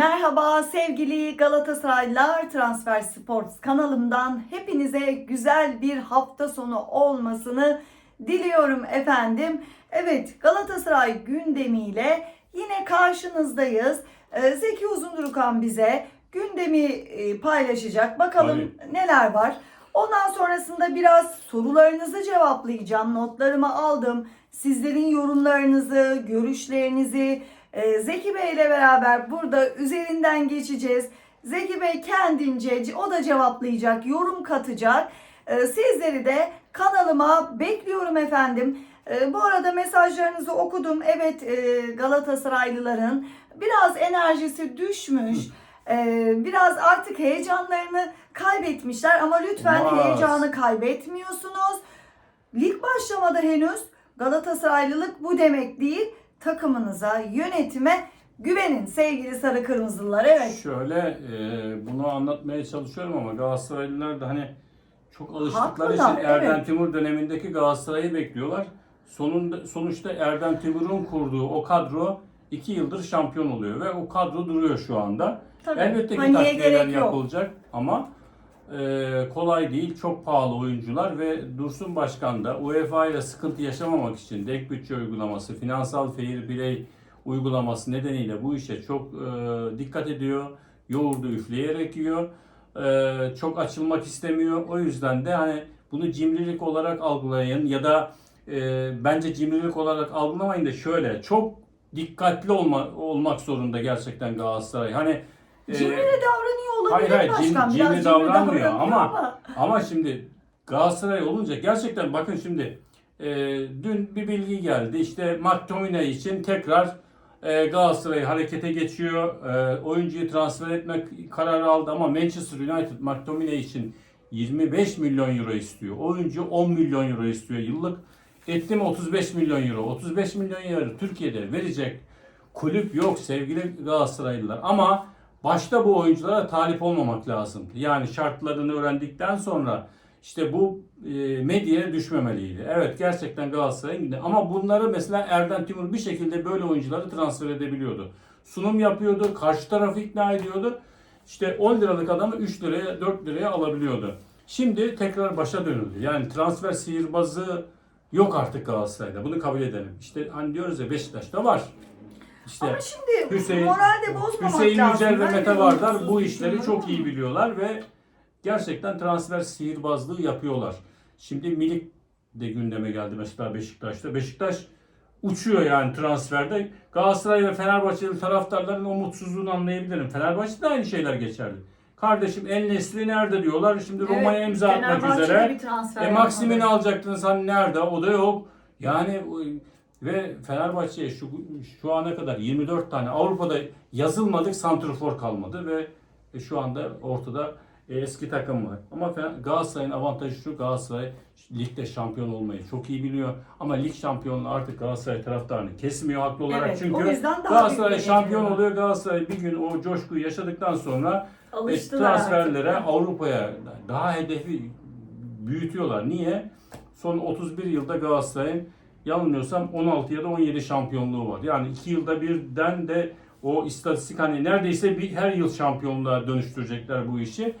Merhaba sevgili Galatasaraylılar Transfer Sports kanalımdan hepinize güzel bir hafta sonu olmasını diliyorum efendim. Evet Galatasaray gündemiyle yine karşınızdayız. Ee, Zeki Uzundurukan bize gündemi e, paylaşacak. Bakalım neler var. Ondan sonrasında biraz sorularınızı cevaplayacağım. Notlarımı aldım. Sizlerin yorumlarınızı, görüşlerinizi e, Zeki Bey ile beraber burada üzerinden geçeceğiz. Zeki Bey kendince o da cevaplayacak, yorum katacak. E, Sizleri de kanalıma bekliyorum efendim. E, Bu arada mesajlarınızı okudum. Evet e, Galatasaraylıların biraz enerjisi düşmüş. E, Biraz artık heyecanlarını kaybetmişler ama lütfen Olmaz. heyecanı kaybetmiyorsunuz. Lig başlamadı henüz. Galatasaraylılık bu demek değil. Takımınıza, yönetime güvenin sevgili sarı kırmızılar. Evet. Şöyle e, bunu anlatmaya çalışıyorum ama Galatasaraylılar da hani çok alıştıkları Haklılar, için Erdem evet. Timur dönemindeki Galatasaray'ı bekliyorlar. Sonunda, sonuçta Erdem Timur'un kurduğu o kadro iki yıldır şampiyon oluyor ve o kadro duruyor şu anda. Tabii. Elbette ki Paniğe takviyeler gerek yok. yapılacak ama e, kolay değil. Çok pahalı oyuncular ve Dursun Başkan da UEFA ile sıkıntı yaşamamak için denk bütçe uygulaması, finansal fair play uygulaması nedeniyle bu işe çok e, dikkat ediyor. Yoğurdu üfleyerek yiyor. E, çok açılmak istemiyor. O yüzden de hani bunu cimrilik olarak algılayın ya da e, bence cimrilik olarak algılamayın da şöyle çok dikkatli olma, olmak zorunda gerçekten Galatasaray. Hani e, Cimri de davranıyor hayır, hayır, başkan. cimri davranmıyor davranıyor ama- ama şimdi Galatasaray olunca gerçekten bakın şimdi e, dün bir bilgi geldi. İşte McTominay için tekrar e, Galatasaray harekete geçiyor. E, oyuncuyu transfer etmek kararı aldı ama Manchester United McTominay için 25 milyon euro istiyor. Oyuncu 10 milyon euro istiyor yıllık. Etti mi 35 milyon euro. 35 milyon euro Türkiye'de verecek kulüp yok sevgili Galatasaraylılar. Ama başta bu oyunculara talip olmamak lazım. Yani şartlarını öğrendikten sonra işte bu e, medyaya düşmemeliydi. Evet gerçekten Galatasaray'ın gidiyor. Ama bunları mesela Erdem Timur bir şekilde böyle oyuncuları transfer edebiliyordu. Sunum yapıyordu, karşı tarafı ikna ediyordu. İşte 10 liralık adamı 3 liraya 4 liraya alabiliyordu. Şimdi tekrar başa dönüldü. Yani transfer sihirbazı yok artık Galatasaray'da. Bunu kabul edelim. İşte hani diyoruz ya Beşiktaş'ta var. İşte Ama şimdi Hüseyin, moral de bozmamak Hüseyin lazım. Yücel ve Mete Vardar bu işleri çok iyi biliyorlar ve gerçekten transfer sihirbazlığı yapıyorlar. Şimdi Milik de gündeme geldi mesela Beşiktaş'ta. Beşiktaş uçuyor yani transferde. Galatasaray ve Fenerbahçeli taraftarların o mutsuzluğunu anlayabilirim. Fenerbahçe'de aynı şeyler geçerli. Kardeşim El Nesri nerede diyorlar. Şimdi Evet, Roma'ya imza atmak üzere. E Maksim'ini alacaktınız hani nerede? O da yok. Yani ve Fenerbahçe'ye şu, şu ana kadar 24 tane Avrupa'da yazılmadık santrfor kalmadı ve şu anda ortada eski takım var. Ama Galatasaray'ın avantajı şu Galatasaray ligde şampiyon olmayı çok iyi biliyor. Ama lig şampiyonluğu artık Galatasaray taraftarını kesmiyor haklı olarak. Evet, Çünkü Galatasaray şampiyon var. oluyor. Galatasaray bir gün o coşkuyu yaşadıktan sonra e, Alıştılar transferlere artık. Avrupa'ya daha hedefi büyütüyorlar. Niye? Son 31 yılda Galatasaray'ın yanılmıyorsam 16 ya da 17 şampiyonluğu var. Yani 2 yılda birden de o istatistik hani neredeyse bir her yıl şampiyonluğa dönüştürecekler bu işi.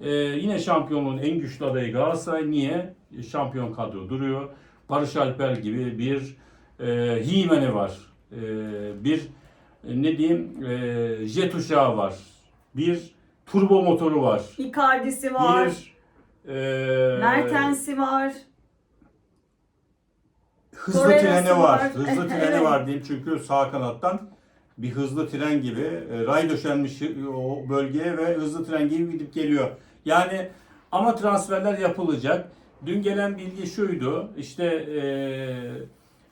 Ee, yine şampiyonluğun en güçlü adayı Galatasaray. Niye? Şampiyon kadro duruyor. Barış Alper gibi bir e, Himen'i var. E, bir e, ne diyeyim e, jet uçağı var. Bir turbo motoru var. Icardi'si var. Bir e, Mertens'i var. Hızlı Torreira'sı treni var. var. Hızlı treni var diyeyim çünkü sağ kanattan bir hızlı tren gibi e, ray döşenmiş o bölgeye ve hızlı tren gibi gidip geliyor. Yani ama transferler yapılacak. Dün gelen bilgi şuydu. İşte e,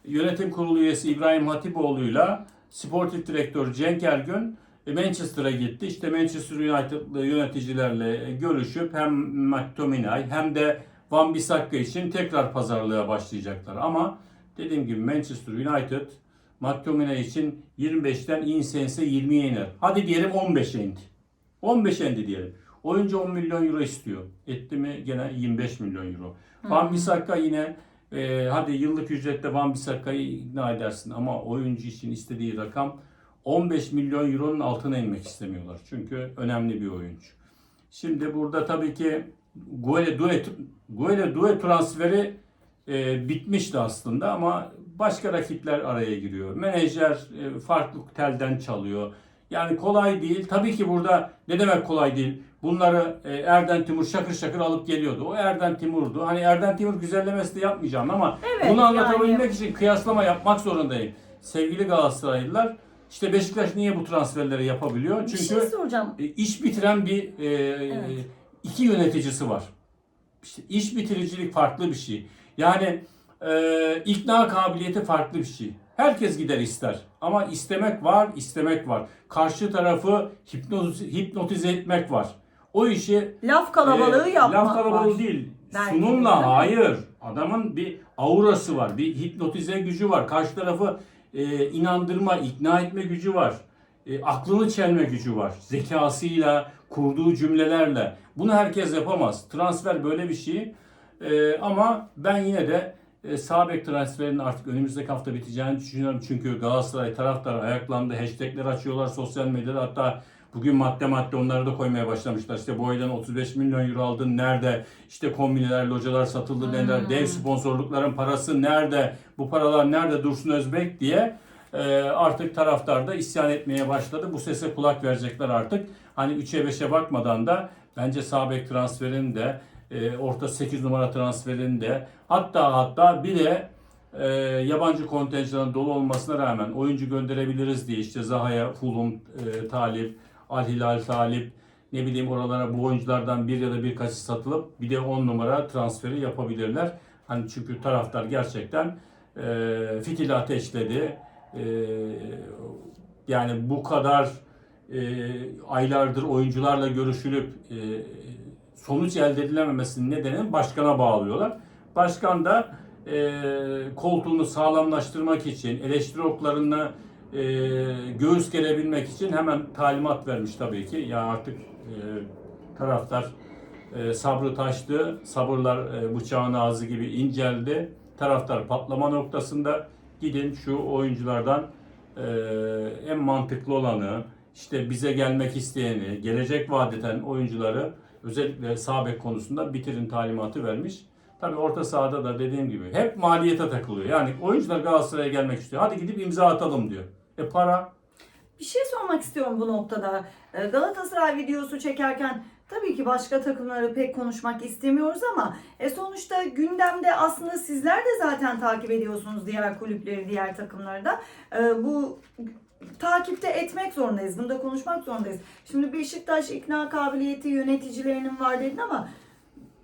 yönetim kurulu üyesi İbrahim Hatipoğlu'yla sportif direktör Cenk Ergün e, Manchester'a gitti. İşte Manchester United'lı yöneticilerle görüşüp hem McTominay hem de Van Bissaka için tekrar pazarlığa başlayacaklar. Ama dediğim gibi Manchester United McTominay için 25'ten insense 20'ye iner. Hadi diyelim 15'e indi. 15'e indi diyelim. Oyuncu 10 milyon euro istiyor. Etti mi gene 25 milyon euro. Van Bissaka yine e, hadi yıllık ücrette Van Bissaka'yı ikna edersin ama oyuncu için istediği rakam 15 milyon euronun altına inmek istemiyorlar. Çünkü önemli bir oyuncu. Şimdi burada tabii ki Guele Due, Guele Due transferi e, bitmişti aslında ama başka rakipler araya giriyor. Menajer e, farklı telden çalıyor. Yani kolay değil. Tabii ki burada ne demek kolay değil? Bunları e, Erden Timur şakır şakır alıp geliyordu. O Erden Timur'du. Hani Erden Timur güzellemesi de yapmayacağım ama Evet, bunu anlatabilmek yani- için kıyaslama yapmak zorundayım. Sevgili Galatasaraylılar işte Beşiktaş niye bu transferleri yapabiliyor? Bir Çünkü şey soracağım. e, iş bitiren bir e, Evet. iki yöneticisi var. İşte iş bitiricilik farklı bir şey. Yani e, ikna kabiliyeti farklı bir şey. Herkes gider ister. Ama istemek var, istemek var. Karşı tarafı hipnotize, hipnotize etmek var. O işi Laf kalabalığı e, yapmak Laf kalabalığı var. değil. Belki de, Sunumla mi? hayır. Adamın bir aurası var. Bir hipnotize gücü var. Karşı tarafı e, inandırma, ikna etme gücü var. E, aklını çelme gücü var. Zekasıyla, kurduğu cümlelerle. Bunu herkes yapamaz. Transfer böyle bir şey. E, ama ben yine de e, sağ bek transferinin artık önümüzdeki hafta biteceğini düşünüyorum. Çünkü Galatasaray taraftarı ayaklandı. Hashtagler açıyorlar sosyal medyada. Hatta bugün madde madde onları da koymaya başlamışlar. İşte bu aydan 35 milyon euro aldın. Nerede? İşte kombineler, localar satıldı. Neler? Dev sponsorlukların parası nerede? Bu paralar nerede Dursun Özbek diye e, artık taraftar da isyan etmeye başladı. Bu sese kulak verecekler artık. Hani 3'e 5'e bakmadan da bence sağ bek transferini de e, orta 8 numara transferini de hatta hatta bir de e, yabancı kontenjanın dolu olmasına rağmen oyuncu gönderebiliriz diye işte Zaha'ya Fulham e, talip, Al Hilal talip ne bileyim oralara bu oyunculardan bir ya da birkaçı satılıp bir de 10 numara transferi yapabilirler. Hani çünkü taraftar gerçekten e, fitil ateşledi. E, yani bu kadar e, aylardır oyuncularla görüşülüp e, sonuç elde edilememesinin nedenini başkana bağlıyorlar. Başkan da e, koltuğunu sağlamlaştırmak için, eleştiri oklarına e, göğüs gerebilmek için hemen talimat vermiş tabii ki. Ya artık e, taraftar e, sabrı taştı, sabırlar e, bıçağın ağzı gibi inceldi. Taraftar patlama noktasında gidin şu oyunculardan e, en mantıklı olanı, işte bize gelmek isteyeni, gelecek vaat eden oyuncuları özellikle sağ bek konusunda bitirin talimatı vermiş. Tabii orta sahada da dediğim gibi hep maliyete takılıyor. Yani oyuncular Galatasaray'a gelmek istiyor. Hadi gidip imza atalım diyor. E para Bir şey sormak istiyorum bu noktada. Ee, Galatasaray videosu çekerken tabii ki başka takımları pek konuşmak istemiyoruz ama e, sonuçta gündemde aslında sizler de zaten takip ediyorsunuz diğer kulüpleri, diğer takımları da. Ee, bu takipte etmek zorundayız. Bunu da konuşmak zorundayız. Şimdi Beşiktaş ikna kabiliyeti yöneticilerinin var dedin ama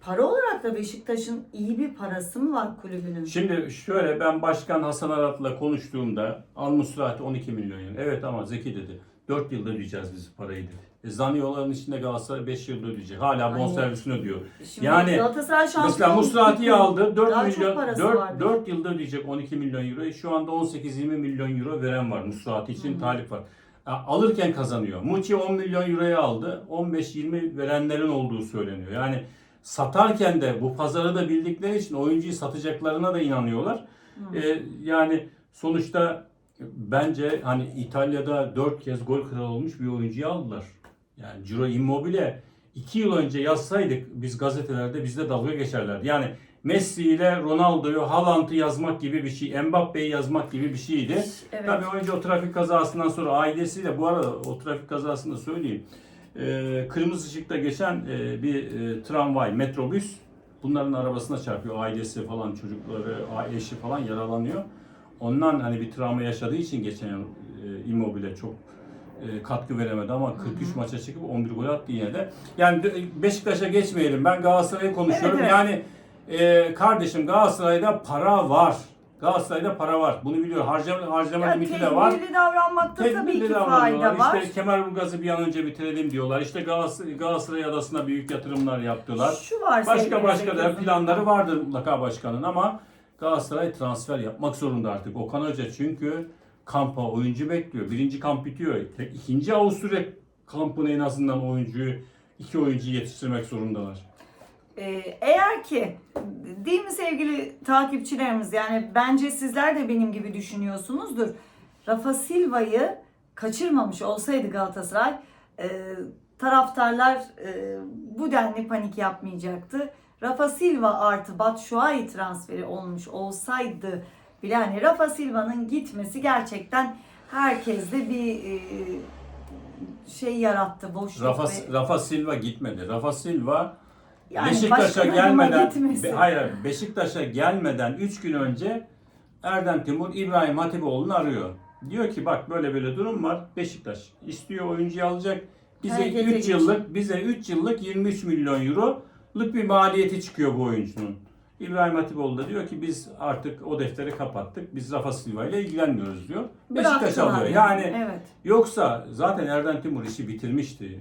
para olarak da Beşiktaş'ın iyi bir parası mı var kulübünün? Şimdi şöyle ben Başkan Hasan Arat'la konuştuğumda Al Musrati 12 milyon yen. Evet ama Zeki dedi. 4 yılda ödeyeceğiz biz parayı dedi. E, Zaniolo'nun içinde Galatasaray 5 yılda ödeyecek. Hala bonservisini ödüyor. Şimdi Yani Galatasaray şampiyon. Mesela Musrati'yi aldı. 4 Daha çok milyon parası 4, vardı. 4 yılda ödeyecek 12 milyon euroyu. Şu anda 18-20 milyon euro veren var. Musrati için talip var. Ya, Alırken kazanıyor. Muçi 10 milyon euroya aldı. 15-20 verenlerin olduğu söyleniyor. Yani satarken de bu pazarı da bildikleri için oyuncuyu satacaklarına da inanıyorlar. Ee, yani sonuçta bence hani İtalya'da 4 kez gol kralı olmuş bir oyuncuyu aldılar. Yani Ciro Immobile 2 yıl önce yazsaydık biz gazetelerde bizde dalga geçerlerdi. Yani Messi ile Ronaldo'yu, Haaland'ı yazmak gibi bir şey, Mbappe'yi yazmak gibi bir şeydi. Evet. Tabii önce o trafik kazasından sonra ailesiyle bu arada o trafik kazasını söyleyeyim. Ee, kırmızı ışıkta geçen e, bir e, tramvay, metrobüs bunların arabasına çarpıyor. Ailesi falan, çocukları, eşi falan yaralanıyor. Ondan hani bir travma yaşadığı için geçen yıl e, Immobile çok e, katkı veremedi ama 43 maça çıkıp 11 gol attı yine de. Yani Beşiktaş'a geçmeyelim. Ben Galatasaray'ı konuşuyorum. Evet, evet. Yani e, kardeşim Galatasaray'da para var. Galatasaray'da para var. Bunu biliyor. Harcama, harcama Ya limiti de var. tedbirli davranmakta tabii Tedbirli ki davranıyorlar. fayda var. İşte Kemerburgaz'ı bir an önce bitirelim diyorlar. İşte Galatasaray, Galatasaray Adası'na büyük yatırımlar yaptılar. Şu var Başka başka da planları vardır mutlaka başkanın ama Galatasaray transfer yapmak zorunda artık. Okan Hoca çünkü kampa oyuncu bekliyor. Birinci kamp bitiyor. İkinci Avusturya kampına en azından oyuncuyu iki oyuncu yetiştirmek zorundalar. Ee, eğer ki değil mi sevgili takipçilerimiz yani bence sizler de benim gibi düşünüyorsunuzdur. Rafa Silva'yı kaçırmamış olsaydı Galatasaray e, taraftarlar e, bu denli panik yapmayacaktı. Rafa Silva artı Batshuayi transferi olmuş olsaydı bile hani Rafa Silva'nın gitmesi gerçekten herkeste bir e, şey yarattı boşluk Rafa, ve Rafa Silva gitmedi. Rafa Silva yani Beşiktaş'a gelmeden. Be- hayır Beşiktaş'a gelmeden 3 gün önce Erdem Timur İbrahim Hatipoğlu'nu arıyor. Diyor ki bak böyle böyle durum var. Beşiktaş istiyor oyuncuyu alacak. Bize Harekete 3 geçin. yıllık bize 3 yıllık 23 milyon euroluk bir maliyeti çıkıyor bu oyuncunun. İbrahim Hatipoğlu da diyor ki biz artık o defteri kapattık. Biz Rafa Silva ile ilgilenmiyoruz diyor. Beşiktaş alıyor. Yani evet. Yoksa zaten Erdem Timur işi bitirmişti.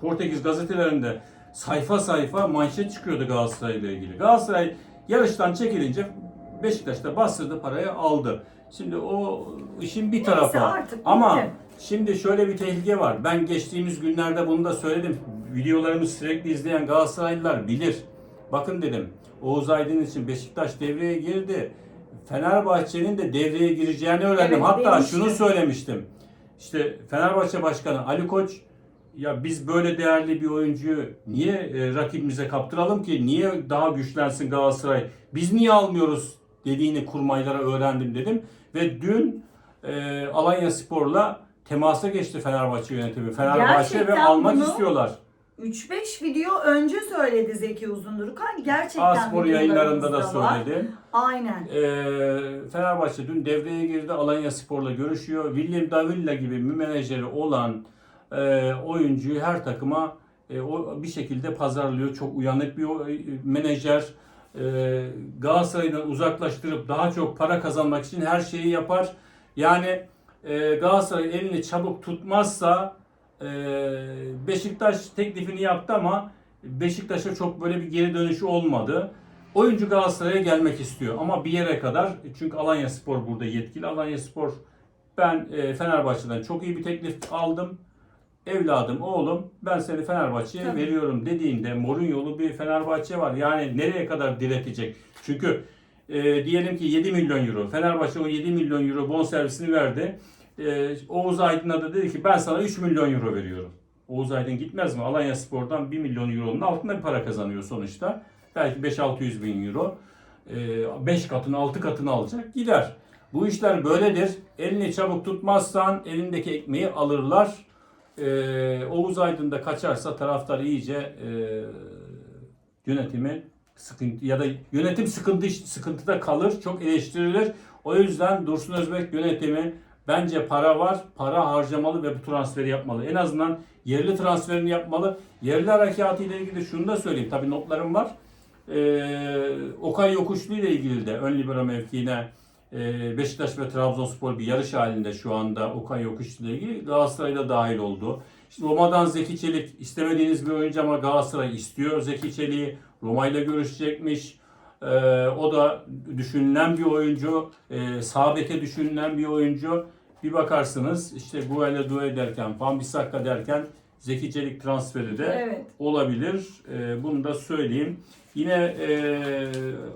Portekiz gazetelerinde sayfa sayfa manşet çıkıyordu Galatasaray ile ilgili. Galatasaray yarıştan çekilince Beşiktaş'ta bastırdı parayı aldı. Şimdi o işin bir tarafı. bitti. Ama şimdi şöyle bir tehlike var. Ben geçtiğimiz günlerde bunu da söyledim. Videolarımı sürekli izleyen Galatasaraylılar bilir. Bakın dedim. Oğuz Aydın için Beşiktaş devreye girdi. Fenerbahçe'nin de devreye gireceğini öğrendim. Evet, Hatta şunu söylemiştim. İşte Fenerbahçe Başkanı Ali Koç ya biz böyle değerli bir oyuncuyu niye e, rakibimize kaptıralım ki? Niye daha güçlensin Galatasaray? Biz niye almıyoruz dediğini kurmaylara öğrendim dedim. Ve dün e, Alanya Spor'la temasa geçti Fenerbahçe yönetimi. Fenerbahçe ve Gerçekten almak bunu- istiyorlar. 3-5 video önce söyledi Zeki Uzunduruk. Hani gerçekten A-Spor yayınlarında da var. söyledi. Aynen. Ee, Fenerbahçe dün devreye girdi. Alanya Spor'la görüşüyor. William Davilla gibi bir menajeri olan e, oyuncuyu her takıma e, o bir şekilde pazarlıyor. Çok uyanık bir o- e, menajer. E, Galatasaray'dan uzaklaştırıp daha çok para kazanmak için her şeyi yapar. Yani e, Galatasaray elini çabuk tutmazsa Beşiktaş teklifini yaptı ama Beşiktaş'a çok böyle bir geri dönüşü olmadı. Oyuncu Galatasaray'a gelmek istiyor ama bir yere kadar çünkü Alanya Spor burada yetkili. Alanya Spor ben e, Fenerbahçe'den çok iyi bir teklif aldım. Evladım, oğlum ben seni Fenerbahçe'ye Tabii. veriyorum dediğinde Mourinho'lu bir Fenerbahçe var. Yani nereye kadar diretecek? Çünkü e, diyelim ki 7 milyon euro. Fenerbahçe o 7 milyon euro bonservisini verdi. E, Oğuz Aydın'a da dedi ki ben sana 3 milyon euro veriyorum. Oğuz Aydın gitmez mi? Alanya Spor'dan 1 milyon euronun altında bir para kazanıyor sonuçta. Belki 5-600 bin euro. 5 katını 6 katını alacak gider. Bu işler böyledir. Elini çabuk tutmazsan elindeki ekmeği alırlar. Ee, Oğuz Aydın da kaçarsa taraftar iyice e, yönetimi sıkıntı ya da yönetim sıkıntı sıkıntıda kalır, çok eleştirilir. O yüzden Dursun Özbek yönetimi bence para var, para harcamalı ve bu transferi yapmalı. En azından yerli transferini yapmalı. Yerli harekatı ile ilgili şunu da söyleyeyim. Tabii notlarım var. Ee, Okay Yokuşlu ile ilgili de ön libero mevkiine e, Beşiktaş ve Trabzonspor bir yarış halinde şu anda Okay Yokuşlu ile ilgili Galatasaray'da dahil oldu. Şimdi Roma'dan Zeki Çelik istemediğiniz bir oyuncu ama Galatasaray istiyor. Zeki Çelik'i Roma ile görüşecekmiş. Ee, o da düşünülen bir oyuncu. Ee, sağ beke düşünülen bir oyuncu. Bir bakarsınız işte Guele Due derken, Van Bissaka derken Zeki Çelik transferi de Evet. olabilir. Ee, bunu da söyleyeyim. Yine e,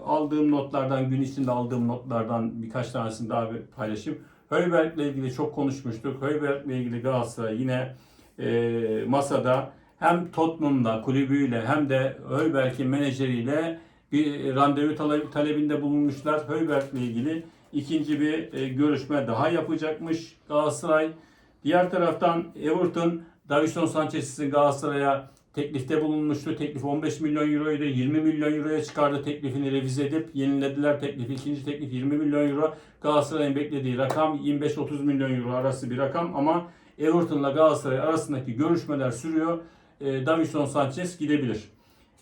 aldığım notlardan, gün içinde aldığım notlardan birkaç tanesini daha bir paylaşayım. Höyberg'le ilgili çok konuşmuştuk. Höyberg'le ilgili Galatasaray yine e, masada hem Tottenham'la, kulübüyle hem de Höyberg'in menajeriyle bir randevu tale- talebinde bulunmuşlar. Höyberg'le ilgili ikinci bir e, görüşme daha yapacakmış Galatasaray. Diğer taraftan Everton Davison Sanchez'in Galatasaray'a teklifte bulunmuştu. Teklif 15 milyon euroydu. 20 milyon euroya çıkardı teklifini revize edip yenilediler teklifi. İkinci teklif 20 milyon euro. Galatasaray'ın beklediği rakam 25-30 milyon euro arası bir rakam ama Everton'la Galatasaray arasındaki görüşmeler sürüyor. E, Davison Sanchez gidebilir.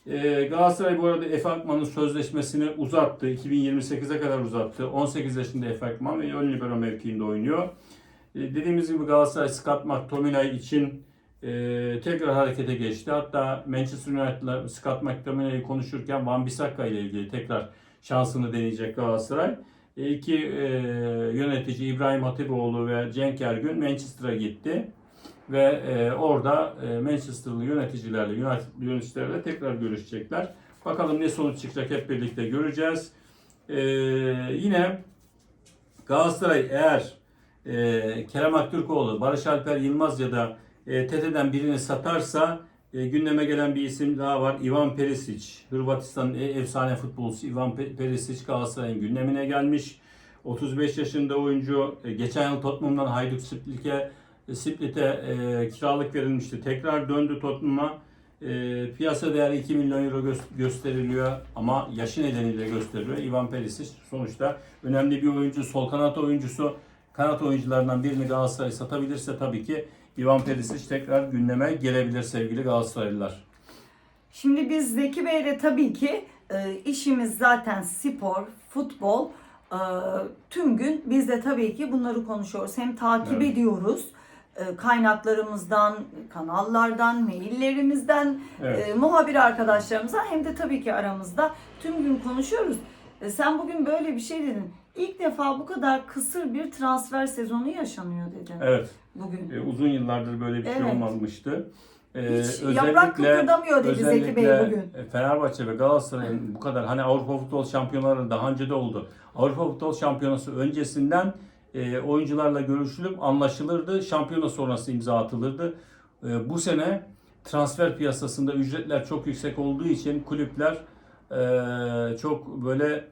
E, Galatasaray bu arada Efe Akman'ın sözleşmesini uzattı. 2028'e kadar uzattı. 18 yaşında Efe Akman ve ön libero mevkiinde oynuyor. E, dediğimiz gibi Galatasaray Scott McTominay için e, tekrar harekete geçti. Hatta Manchester United'la Scott McTominay'ı konuşurken Van Bissaka ile ilgili tekrar şansını deneyecek Galatasaray. E, iki e, yönetici İbrahim Hatipoğlu ve Cenk Ergün Manchester'a gitti. Ve e, orada e, Manchester'lı yöneticilerle, yöneticilerle tekrar görüşecekler. Bakalım ne sonuç çıkacak hep birlikte göreceğiz. E, yine Galatasaray eğer e, Kerem Aktürkoğlu, Barış Alper Yılmaz ya da e, TETE'den birini satarsa e, gündeme gelen bir isim daha var. Ivan Perisic. Hırvatistan'ın e- efsane futbolcusu Ivan Pe- Perisic Galatasaray'ın gündemine gelmiş. 35 yaşında oyuncu e, geçen yıl Tottenham'dan Hajduk Split'e Split'e e, kiralık verilmişti. Tekrar döndü Tottenham'a. E, piyasa değeri 2 milyon euro gö- gösteriliyor ama yaşı nedeniyle gösteriliyor. Ivan Perisic sonuçta önemli bir oyuncu, sol kanat oyuncusu. Kanat oyuncularından birini Galatasaray satabilirse tabii ki Ivan Perisic tekrar gündeme gelebilir sevgili Galatasaraylılar. Şimdi biz Zeki Bey'le tabii ki e, işimiz zaten spor, futbol. E, tüm gün biz de tabii ki bunları konuşuyoruz. Hem takip Evet. ediyoruz kaynaklarımızdan, kanallardan, maillerimizden, Evet. e, muhabir arkadaşlarımıza hem de tabii ki aramızda tüm gün konuşuyoruz. E, sen bugün böyle bir şey dedin. İlk defa bu kadar kısır bir transfer sezonu yaşanıyor dedin Evet. bugün. E, uzun yıllardır böyle bir şey Evet. olmamıştı. E, Hiç yaprak kıpırdamıyor dedi Zeki Bey özellikle bugün. Fenerbahçe ve Galatasaray'ın bu kadar hani Avrupa Futbol Şampiyonları daha önce de oldu. Avrupa Futbol Şampiyonası öncesinden e, oyuncularla görüşülüp anlaşılırdı. Şampiyona sonrası imza atılırdı. E, bu sene transfer piyasasında ücretler çok yüksek olduğu için kulüpler e, çok böyle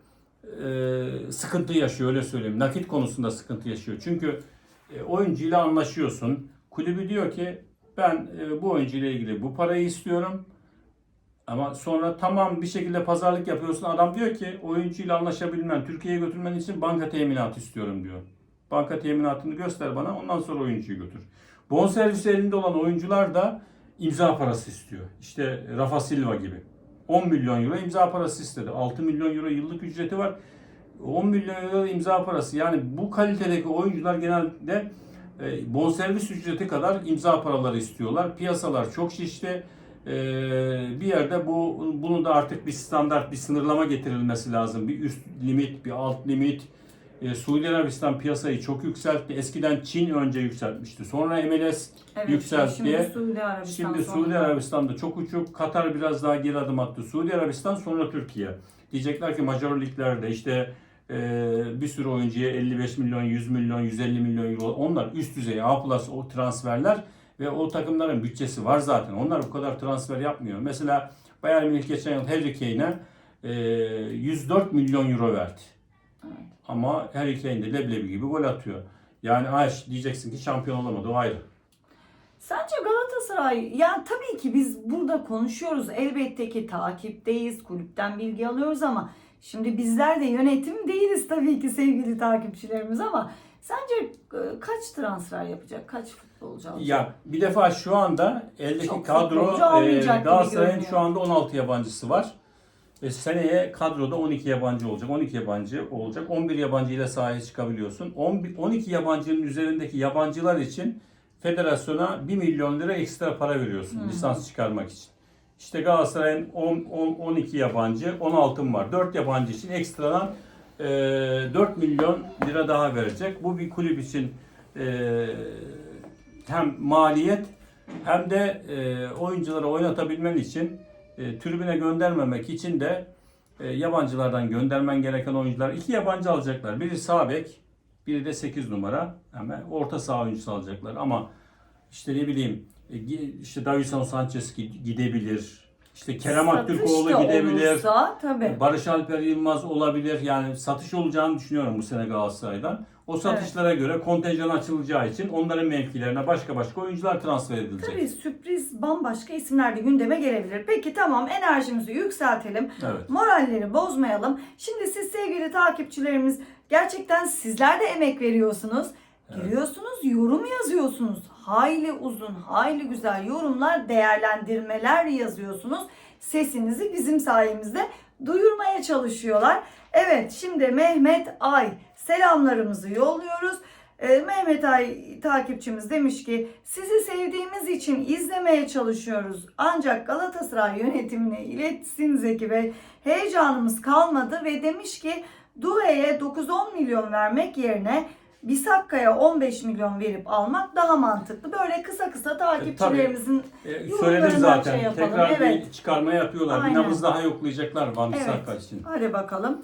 e, sıkıntı yaşıyor öyle söyleyeyim. Nakit konusunda sıkıntı yaşıyor. Çünkü e, oyuncuyla anlaşıyorsun. Kulübü diyor ki ben e, bu oyuncuyla ilgili bu parayı istiyorum. Ama sonra tamam bir şekilde pazarlık yapıyorsun. Adam diyor ki oyuncuyla anlaşabilmen, Türkiye'ye götürmen için banka teminatı istiyorum diyor. Banka teminatını göster bana ondan sonra oyuncuyu götür. Bonservis elinde olan oyuncular da imza parası istiyor. İşte Rafa Silva gibi. 10 milyon euro imza parası istedi. 6 milyon euro yıllık ücreti var. 10 milyon euro imza parası. Yani bu kalitedeki oyuncular genelde e, bonservis ücreti kadar imza paraları istiyorlar. Piyasalar çok şişti. E, bir yerde bu bunu da artık bir standart, bir sınırlama getirilmesi lazım. Bir üst limit, bir alt limit. E, Suudi Arabistan piyasayı çok yükseltti. Eskiden Çin önce yükseltmişti. Sonra MLS Evet, yükseltti. Şimdi Suudi Arabistan Şimdi Suudi Arabistan'da çok uçuk. Katar biraz daha geri adım attı. Suudi Arabistan sonra Türkiye. Diyecekler ki major liglerde işte e, bir sürü oyuncuya 55 milyon, 100 milyon, 150 milyon euro. Onlar üst düzey A plus o transferler ve o takımların bütçesi var zaten. Onlar bu kadar transfer yapmıyor. Mesela Bayern Münih geçen yıl Harry Kane'e e, 104 milyon euro verdi. Ama Harry Kane de leblebi gibi gol atıyor. Yani ay diyeceksin ki şampiyon olamadı o ayrı. Sence Galatasaray, yani tabii ki biz burada konuşuyoruz. Elbette ki takipteyiz, kulüpten bilgi alıyoruz ama şimdi bizler de yönetim değiliz tabii ki sevgili takipçilerimiz ama sence e, kaç transfer yapacak, kaç futbolcu alacak? Ya bir defa şu anda eldeki Çok kadro e, Galatasaray'ın şu anda 16 yabancısı var. E, seneye kadroda 12 yabancı olacak. 12 yabancı olacak. 11 yabancı ile sahaya çıkabiliyorsun. 11 12 yabancının üzerindeki yabancılar için federasyona 1 milyon lira ekstra para veriyorsun lisans çıkarmak için. İşte Galatasaray'ın 10, 10 12 yabancı, 16 var. 4 yabancı için ekstradan e, 4 milyon lira daha verecek. Bu bir kulüp için e, hem maliyet hem de e, oyuncuları oynatabilmen için e, tribüne göndermemek için de e, yabancılardan göndermen gereken oyuncular iki yabancı alacaklar. Biri sağ bek, biri de 8 numara. Hemen orta saha oyuncusu alacaklar ama işte ne bileyim e, işte Davison Sanchez gi- gidebilir. İşte Kerem Satış Aktürkoğlu gidebilir. Olursa, tabii. Barış Alper Yılmaz olabilir. Yani satış olacağını düşünüyorum bu sene Galatasaray'dan. O satışlara göre kontenjan açılacağı için onların mevkilerine başka başka oyuncular transfer edilecek. Tabii sürpriz bambaşka isimler de gündeme gelebilir. Peki tamam enerjimizi yükseltelim. Evet. Moralleri bozmayalım. Şimdi siz sevgili takipçilerimiz gerçekten sizler de emek veriyorsunuz. Giriyorsunuz, yorum yazıyorsunuz. Hayli uzun, hayli güzel yorumlar, değerlendirmeler yazıyorsunuz. Sesinizi bizim sayemizde duyurmaya çalışıyorlar. Evet, şimdi Mehmet Ay selamlarımızı yolluyoruz. Ee, Mehmet Ay takipçimiz demiş ki sizi sevdiğimiz için izlemeye çalışıyoruz. Ancak Galatasaray yönetimine iletsin Zeki Bey. Heyecanımız kalmadı ve demiş ki Due'ye 9-10 milyon vermek yerine Bisakka'ya 15 milyon verip almak daha mantıklı. Böyle kısa kısa takipçilerimizin E, Yorumlarından söyledim zaten. şey yapalım, Tekrar evet. bir çıkarma yapıyorlar. Aynen. Bir nabız daha yoklayacaklar Van Evet. için. Hadi bakalım.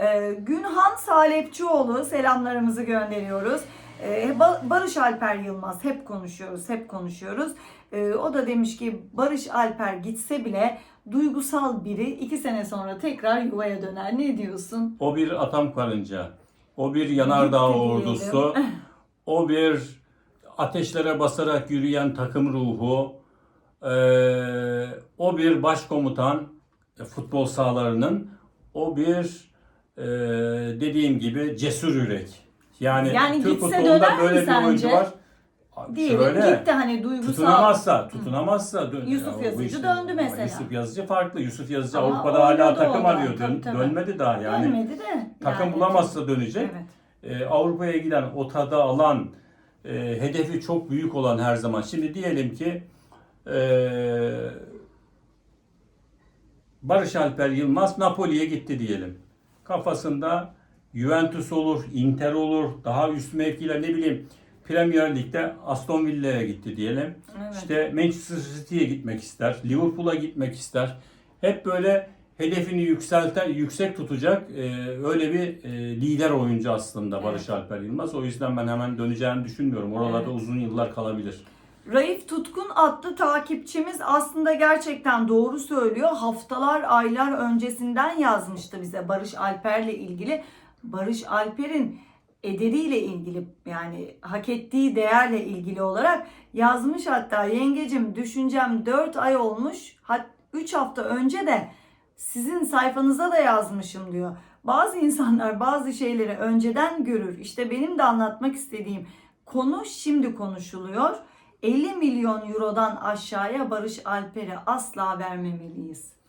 Ee, Günhan Salepçioğlu selamlarımızı gönderiyoruz. Ee, Ba- Barış Alper Yılmaz hep konuşuyoruz, hep konuşuyoruz. Ee, o da demiş ki Barış Alper gitse bile duygusal biri iki sene sonra tekrar yuvaya döner. Ne diyorsun? O bir atam karınca. O bir yanardağ Gitti ordusu. O bir ateşlere basarak yürüyen takım ruhu. Ee, o bir başkomutan e, futbol sahalarının. O bir e, dediğim gibi cesur yürek. Yani, Yani Türk futbolunda böyle bir oyuncu sence? var. Diyelim Şöyle, gitti hani duygusal. Tutunamazsa, tutunamazsa dön. Yusuf Yazıcı işte- döndü mesela. Yusuf Yazıcı farklı. Yusuf Yazıcı Ama Avrupa'da hala takım arıyor. Dön- Tabii, dönmedi daha yani. Dönmedi de. Takım yani. bulamazsa dönecek. Evet. E, Avrupa'ya giden, o tadı alan, e, hedefi çok büyük olan her zaman. Şimdi diyelim ki e, Barış Alper Yılmaz Napoli'ye gitti diyelim. Kafasında Juventus olur, Inter olur, daha üst mevkiler ne bileyim Premier Lig'de Aston Villa'ya gitti diyelim. Evet. İşte Manchester City'ye gitmek ister, Liverpool'a gitmek ister. Hep böyle hedefini yükselten, yüksek tutacak e, öyle bir e, lider oyuncu aslında Barış Alper Yılmaz. O yüzden ben hemen döneceğini düşünmüyorum. Oralarda Evet. uzun yıllar kalabilir. Raif Tutkun adlı takipçimiz aslında gerçekten doğru söylüyor. Haftalar, aylar öncesinden yazmıştı bize Barış Alper'le ilgili. Barış Alper'in ederiyle ilgili yani hak ettiği değerle ilgili olarak yazmış hatta yengecim düşüncem 4 ay olmuş. 3 hafta önce de sizin sayfanıza da yazmışım diyor. Bazı insanlar bazı şeyleri önceden görür. İşte benim de anlatmak istediğim konu şimdi konuşuluyor. 50 milyon eurodan aşağıya Barış Alper'e asla vermemeliyiz.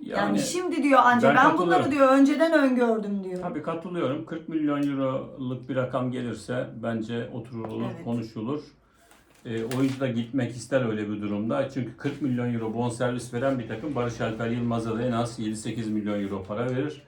Yani, şimdi diyor anca ben ben, bunları diyor önceden öngördüm diyor. Tabii katılıyorum. 40 milyon euroluk bir rakam gelirse bence oturulur, Evet. konuşulur. E, oyuncu da gitmek ister öyle bir durumda. Çünkü 40 milyon euro bonservis veren bir takım Barış Alper Yılmaz'a da en az 7-8 milyon euro para verir.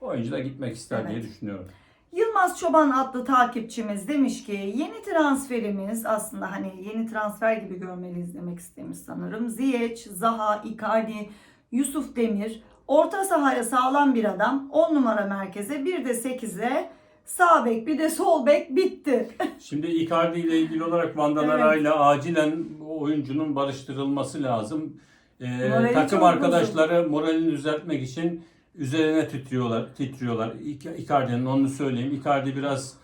Oyuncu da gitmek ister Evet. diye düşünüyorum. Yılmaz Çoban adlı takipçimiz demiş ki yeni transferimiz aslında hani yeni transfer gibi görmeliyiz demek istemiş sanırım. Ziyech, Zaha, Icardi, Yusuf Demir orta sahaya sağlam bir adam 10 numara merkeze bir de 8'e sağ bek bir de sol bek bitti. Şimdi Icardi ile ilgili olarak Van der Evet. Acilen oyuncunun barıştırılması lazım. Ee, Morali takım arkadaşları moralini düzeltmek için üzerine titriyorlar. titriyorlar. Icardi'nin onu söyleyeyim. Icardi biraz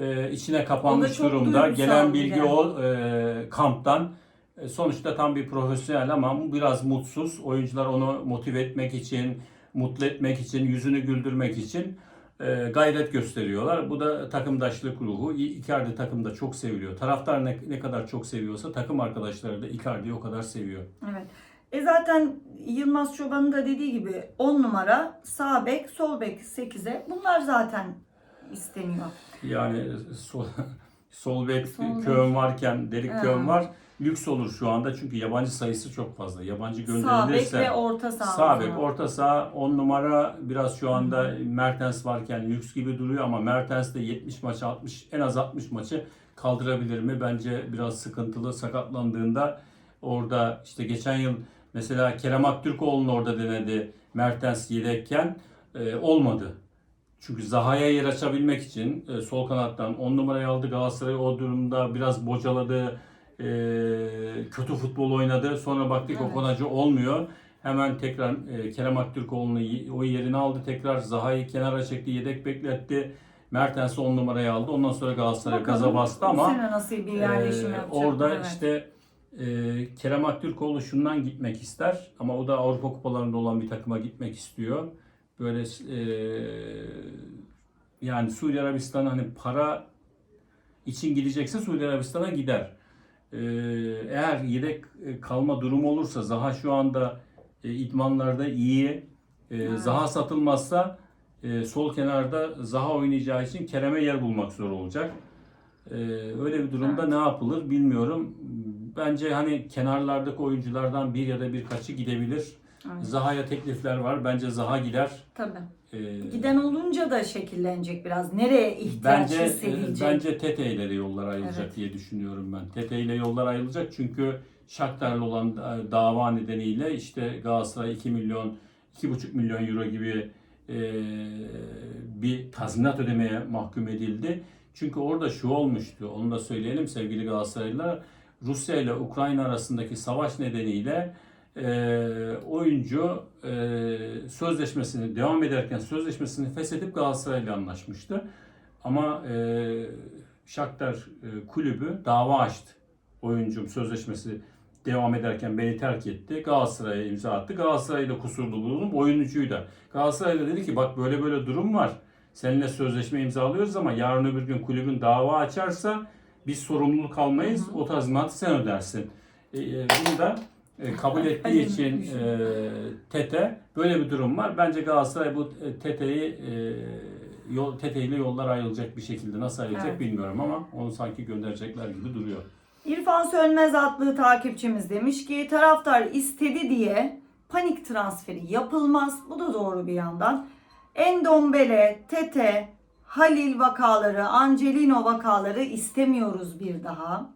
e, içine kapanmış durumda. Gelen bilgi de. o e, kamptan. E, sonuçta tam bir profesyonel ama biraz mutsuz. Oyuncular onu motive etmek için, mutlu etmek için, yüzünü güldürmek için e, gayret gösteriyorlar. Bu da takımdaşlık ruhu. Icardi takımda çok seviliyor. Taraftar ne, ne kadar çok seviyorsa takım arkadaşları da Icardi'yi o kadar seviyor. Evet. E zaten Yılmaz Çoban'ın da dediği gibi 10 numara sağ bek, sol bek 8'e bunlar zaten isteniyor. Yani sol, sol bek Sol bek. Köön varken, Derik Ha. Köön var. Lüks olur şu anda çünkü yabancı sayısı çok fazla. Yabancı Sağ bek gönderilirse ve orta saha. Sağ bek, orta saha 10 numara biraz şu anda Mertens varken lüks gibi duruyor ama Mertens de 70 maç 60 en az 60 maçı kaldırabilir mi? Bence biraz sıkıntılı sakatlandığında orada işte geçen yıl mesela Kerem Aktürkoğlu'nun orada denedi Mertens yedekken e, olmadı. Çünkü Zaha'ya yer açabilmek için e, sol kanattan 10 numarayı aldı Galatasaray o durumda biraz bocaladı. E, kötü futbol oynadı. Sonra baktık o Evet. konacı olmuyor. Hemen tekrar e, Kerem Aktürkoğlu'nu o yerini aldı. Tekrar Zaha'yı kenara çekti. Yedek bekletti. Mertens'i 10 numaraya aldı. Ondan sonra Galatasaray gaza bastı ama nasıl bir yapacak? orada evet. işte e, Kerem Aktürkoğlu şundan gitmek ister ama o da Avrupa kupalarında olan bir takıma gitmek istiyor. Böyle e, yani Suudi Arabistan'a hani para için gidecekse Suudi Arabistan'a gider. E, eğer yedek e, kalma durumu olursa Zaha şu anda e, idmanlarda iyi. E. Zaha satılmazsa e, sol kenarda Zaha oynayacağı için Kerem'e yer bulmak zor olacak. Ee, öyle bir durumda Evet. ne yapılır bilmiyorum. Bence hani kenarlardaki oyunculardan bir ya da birkaçı gidebilir. Evet. Zaha'ya teklifler var. Bence Zaha gider. Tabii. Ee, Giden olunca da şekillenecek biraz. Nereye ihtiyaç bence e, hissedilecek? bence Tete ile de yollar ayrılacak Evet. diye düşünüyorum ben. Tete ile yollar ayrılacak çünkü Shakhtar'la olan e, dava nedeniyle işte Galatasaray 2 milyon 2,5 milyon euro gibi e, bir tazminat ödemeye mahkum edildi. Çünkü orada şu olmuştu. Onu da söyleyelim sevgili Galatasaraylılar. Rusya ile Ukrayna arasındaki savaş nedeniyle e, oyuncu e, sözleşmesini devam ederken sözleşmesini feshedip Galatasaray ile anlaşmıştı. Ama e, Shakhtar e, kulübü dava açtı. Oyuncum sözleşmesi devam ederken beni terk etti. Galatasaray'a imza attı. Galatasaray'da kusurlu buldum. Oyuncuyu da. Galatasaray da dedi ki bak böyle böyle durum var. Seninle sözleşme imzalıyoruz ama yarın öbür gün kulübün dava açarsa biz sorumluluk almayız. O tazminatı sen ödersin. E, e, bunu da kabul ettiği için e, Tete böyle bir durum var. Bence Galatasaray bu e, Tete'yi e, yol, Tete ile yollar ayrılacak bir şekilde nasıl ayrılacak Evet. bilmiyorum ama onu sanki gönderecekler gibi duruyor. İrfan Sönmez adlı takipçimiz demiş ki taraftar istedi diye panik transferi yapılmaz. Bu da doğru bir yandan. Endombele, Tete, Halil vakaları, Angelino vakaları istemiyoruz bir daha.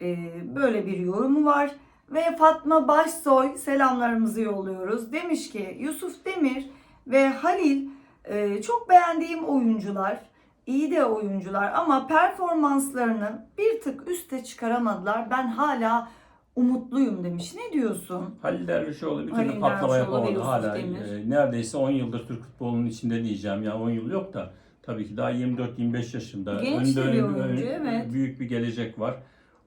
Ee, böyle bir yorumu var. Ve Fatma Başsoy selamlarımızı yolluyoruz. Demiş ki Yusuf Demir ve Halil e, çok beğendiğim oyuncular. iyi de oyuncular ama performanslarını bir tık üste çıkaramadılar. Ben hala umutluyum demiş. Ne diyorsun? Halil Dervişoğlu bir Halil türlü patlama Dervişoğlu ve yapamadı. Yusuf Hala Demir. e, neredeyse 10 yıldır Türk futbolunun içinde diyeceğim. Ya 10 yıl yok da tabii ki daha 24-25 yaşında. Genç de bir ön- oyuncu, evet. Büyük bir gelecek var.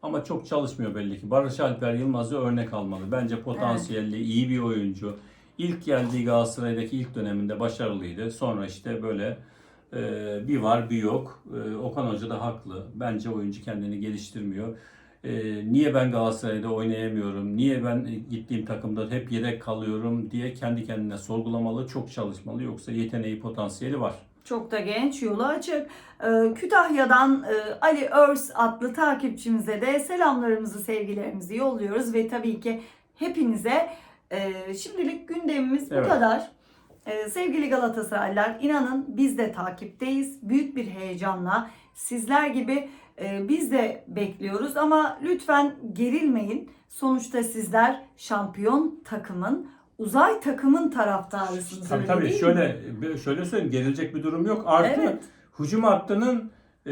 Ama çok çalışmıyor belli ki. Barış Alper Yılmaz'ı örnek almalı. Bence potansiyelli, iyi bir oyuncu. İlk geldiği Galatasaray'daki ilk döneminde başarılıydı. Sonra işte böyle e, bir var bir yok. E, Okan Hoca da haklı. Bence oyuncu kendini geliştirmiyor. E, niye ben Galatasaray'da oynayamıyorum? Niye ben gittiğim takımda hep yedek kalıyorum diye kendi kendine sorgulamalı, çok çalışmalı. Yoksa yeteneği, potansiyeli var. Çok da genç, yolu açık. Ee, Kütahya'dan e, Ali Örs adlı takipçimize de selamlarımızı, sevgilerimizi yolluyoruz ve tabii ki hepinize e, şimdilik gündemimiz bu Evet. kadar. Ee, sevgili Galatasaraylılar, inanın biz de takipteyiz. Büyük bir heyecanla sizler gibi e, biz de bekliyoruz ama lütfen gerilmeyin. Sonuçta sizler şampiyon takımın, uzay takımın taraftarısınız. Tabii öyle tabii değil mi? şöyle şöyle söyleyeyim gerilecek bir durum yok. Artı Evet. hücum hattının e,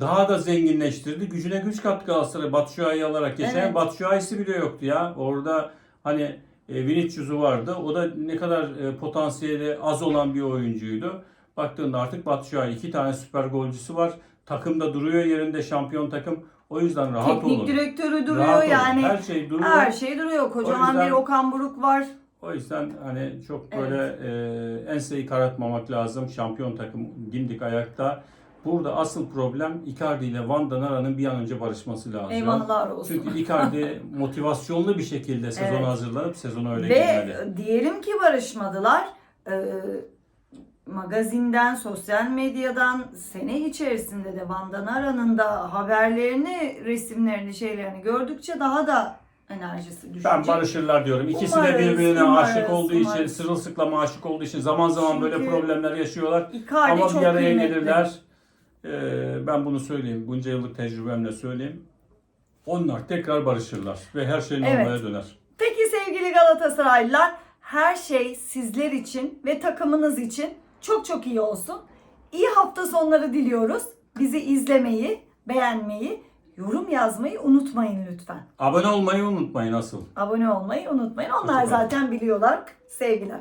daha da zenginleştirdi. Gücüne güç kattı Galatasaray Batshuayi'yi alarak. Geçen Evet. Batshuayi'si bile yoktu ya. Orada hani e, Vinicius'u vardı. O da ne kadar e, potansiyeli az olan bir oyuncuydu. Baktığında artık Batshuayi iki tane süper golcüsü var. Takımda duruyor yerinde şampiyon takım. O yüzden rahat Teknik olun. direktörü duruyor Rahat olun. yani. Her şey duruyor. Her şey duruyor. Kocaman yüzden- bir Okan Buruk var. O yüzden hani çok böyle e, enseyi karartmamak lazım. Şampiyon takım dimdik ayakta. Burada asıl problem Icardi ile Van Danara'nın bir an önce barışması lazım. Eyvahlar olsun. Çünkü Icardi motivasyonlu bir şekilde sezona Evet. hazırlanıp sezona öyle Ve girmeli. diyelim ki barışmadılar. Ee, magazinden, sosyal medyadan sene içerisinde de Van Danara'nın da haberlerini, resimlerini, şeylerini gördükçe daha da enerjisi düşecek. Ben barışırlar diyorum. İkisi Umarız, de birbirine umarız, aşık olduğu için, umarız. sırılsıklama aşık olduğu için zaman zaman böyle Çünkü problemler yaşıyorlar. Ama bir araya kıymetli. gelirler. Ee, ben bunu söyleyeyim. Bunca yıllık tecrübemle söyleyeyim. Onlar tekrar barışırlar ve her şey Evet. normale döner. Peki sevgili Galatasaraylılar her şey sizler için ve takımınız için çok çok iyi olsun. İyi hafta sonları diliyoruz. Bizi izlemeyi, beğenmeyi, yorum yazmayı unutmayın lütfen. Abone olmayı unutmayın asıl. Abone olmayı unutmayın. Onlar Hoşçakalın. zaten biliyorlar. Sevgiler.